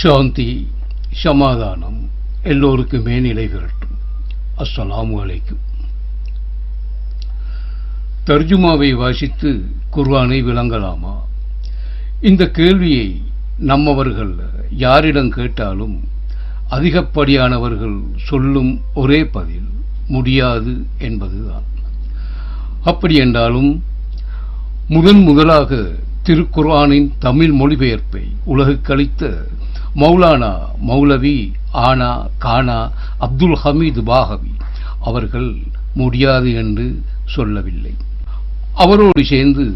சாந்தி சமாதானம் எல்லோருக்குமே நிலை பெறட்டும் அஸ்ஸலாமு அலைக்கும். தர்ஜுமாவை வாசித்து குர்வானை விளங்கலாமா? இந்த கேள்வியை நம்மவர்கள் யாரிடம் கேட்டாலும் அதிகப்படியானவர்கள் சொல்லும் ஒரே பதில் முடியாது என்பதுதான். அப்படி என்றாலும் முதன் முதலாக திருக்குர்ஆனின் தமிழ் மொழிபெயர்ப்பை உலகுக்களித்த மௌலானா மௌலவி ஆனா கானா அப்துல் ஹமீது பாகவி அவர்கள் முடியாது என்று சொல்லவில்லை. அவரோடு சேர்ந்து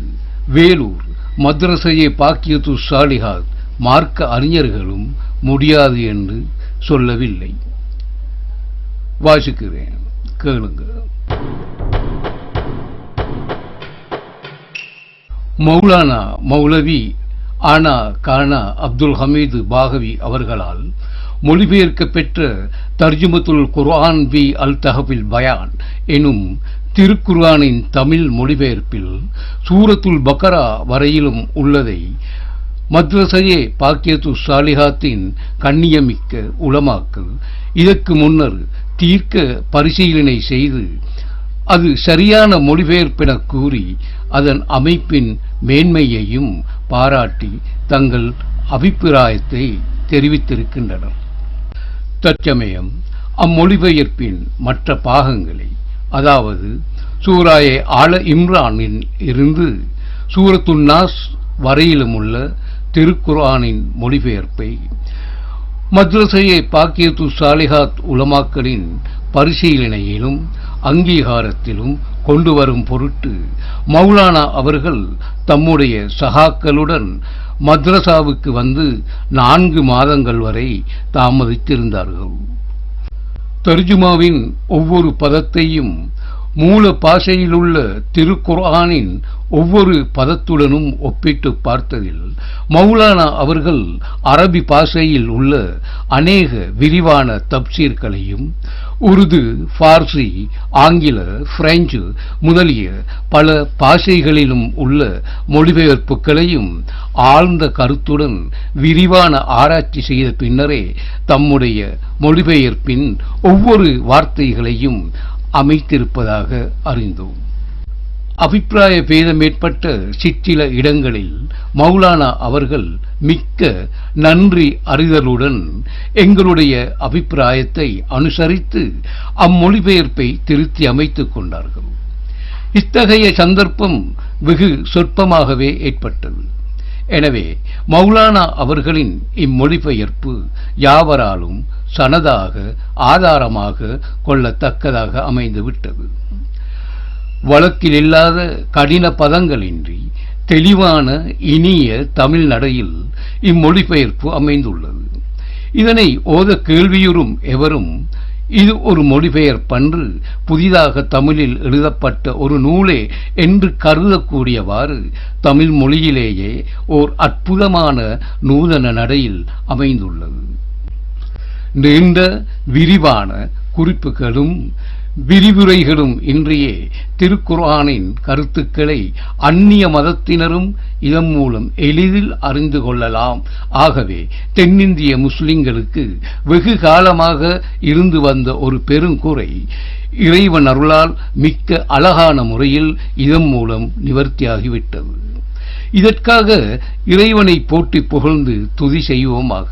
வேலூர் மദ്രസையை பாக்கியத்து சாலிஹாத் மார்க்க அறிஞர்களும் முடியாது என்று சொல்லவில்லை. வாசிக்கிறேன் கேளுங்கள். மௌலானா மௌலவி ஆனா கானா அப்துல் ஹமீது பாகவி அவர்களால் மொழிபெயர்க்கப்பெற்ற தர்ஜுமத்துல் குர்ஆன் பி அல் தஹபில் பயான் எனும் திருக்குர்ஆனின் தமிழ் மொழிபெயர்ப்பில் சூரத்துல் பக்கரா வரையிலும் உள்ளதை மத்ரசையே பாக்கியத்து சாலிஹாத்தின் கண்ணியமிக்க உளமாக்கள் இதற்கு முன்னர் தீர்க்க பரிசீலனை செய்து அது சரியான மொழிபெயர்ப்பென கூறி அதன் அமைப்பின் மேன்மையையும் பாராட்டி தங்கள் அபிப்பிராயத்தை தெரிவித்திருக்கின்றனர் தற்சமயம் அம்மொழிபெயர்ப்பின் மற்ற பாகங்களை அதாவது சூராயை ஆல இம்ரானில் இருந்து சூரத்துன்னாஸ் வரையிலுமுள்ள வரையிலும் உள்ள திருக்குர்ஆனின் மொழிபெயர்ப்பை மத்ரசையை பாக்கியத்து சாலிஹாத் உலமாக்களின் பரிசீலனையிலும் அங்கீகாரத்திலும் கொண்டு வரும் பொருட்டு மௌலானா அவர்கள் தம்முடைய சகாக்களுடன் மத்ரசாவுக்கு வந்து நான்கு மாதங்கள் வரை தாமதித்திருந்தார்கள். தர்ஜுமாவின் ஒவ்வொரு பதத்தையும் மூல பாஷையிலுள்ள திருக்குர்ஆனின் ஒவ்வொரு பதத்துடனும் ஒப்பிட்டு பார்த்ததில் மௌலானா அவர்கள் அரபி பாஷையில் உள்ள அநேக விரிவான தப்சீர்களையும் உருது பார்சி ஆங்கில பிரெஞ்சு முதலிய பல பாஷைகளிலும் உள்ள மொழிபெயர்ப்புகளையும் ஆழ்ந்த கருத்துடன் விரிவான ஆராய்ச்சி செய்த பின்னரே தம்முடைய மொழிபெயர்ப்பின் ஒவ்வொரு வார்த்தைகளையும் அமைத்திருப்பதாக அறிந்தோம். அபிப்பிராய பேதம் ஏற்பட்ட சிற்றில இடங்களில் மௌலானா அவர்கள் மிக்க நன்றி அறிதலுடன் எங்களுடைய அபிப்பிராயத்தை அனுசரித்து அம்மொழிபெயர்ப்பை திருத்தி அமைத்துக் கொண்டார்கள். இத்தகைய சந்தர்ப்பம் வெகு சொற்பமாகவே ஏற்பட்டது. எனவே மௌலானா அவர்களின் இம்மொழிபெயர்ப்பு யாவராலும் சனதாக ஆதாரமாக கொள்ளத்தக்கதாக அமைந்துவிட்டது. வழக்கில் இல்லாத கடின பதங்களின்றி தெளிவான இனிய தமிழ் நடையில் இம்மொழிபெயர்ப்பு அமைந்துள்ளது. இதனை ஓத கேள்வியுறும் எவரும் இது ஒரு மொழிபெயர்ப்பன்று புதிதாக தமிழில் எழுதப்பட்ட ஒரு நூலே என்று கருதக்கூடியவாறு தமிழ் மொழியிலேயே ஓர் அற்புதமான நூதன நடையில் அமைந்துள்ளது. நீண்ட விரிவான குறிப்புகளும் விரிவுரைகளும் இன்றையே திருக்குர்ஆனின் கருத்துக்களை அந்நிய மதத்தினரும் இதன் மூலம் எளிதில் அறிந்து கொள்ளலாம். ஆகவே தென்னிந்திய முஸ்லிம்களுக்கு வெகு காலமாக இருந்து வந்த ஒரு பெருங்குறை இறைவன் அருளால் மிக்க அழகான முறையில் இதன் மூலம் நிவர்த்தியாகிவிட்டது. இதற்காக இறைவனை போட்டி புகழ்ந்து துதி செய்வோமாக.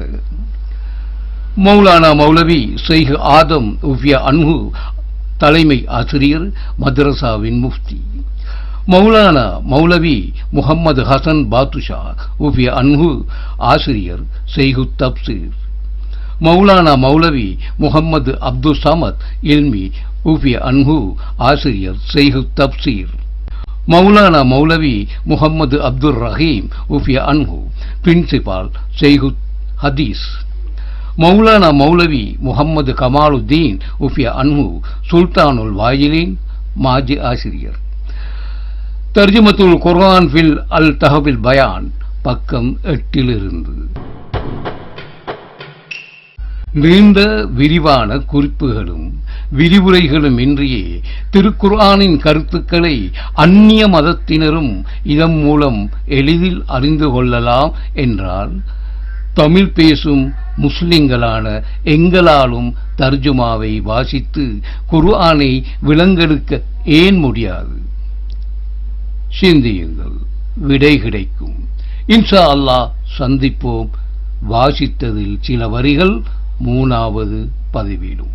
மௌலானா மௌலவி செய்கு ஆதம் உவ்யா அன்ஹு தலைமை ஆசிரியர் மதரசாவின் முஃப்தி. மௌலானா மௌலவி முகம்மது ஹசன் பாத்துஷா உஃபி அன்ஹு ஆசிரியர் செய்கு தப்சீர். மௌலானா மௌலவி முகம்மது அப்துல் சமத் இல்மி உஃபி அன்ஹு ஆசிரியர் செய்கு தப்சீர். மௌலானா மௌலவி முகம்மது அப்துல் ரஹீம் உஃபி அன்ஹு பிரின்சிபால் செய்கு ஹதீஸ். மௌலானா மௌலவி முகம்மது கமாலுத்தீன் உஃபிய அன்ஹு சுல்தானுல் வாயிலின் மாஜி ஆசிரியர். தர்ஜிமத்துல் குர்ஆன் ஃபில் அல் தஹபில் பயான் பக்கம் எட்டிலிருந்து. நீண்ட விரிவான குறிப்புகளும் விரிவுரைகளும் இன்றியே திருக்குர்ஆனின் கருத்துக்களை அந்நிய மதத்தினரும் இதன் மூலம் எளிதில் அறிந்து கொள்ளலாம் என்றால் தமிழ் பேசும் முஸ்லிம்களான எங்களாலும் தர்ஜுமாவை வாசித்து குர்ஆனை விலங்கெடுக்க ஏன் முடியாது? சிந்தியுங்கள் விடை கிடைக்கும். இன்ஷா அல்லாஹ் சந்திப்போம். வாசித்ததில் சில வரிகள் மூணாவது பதிவிடும்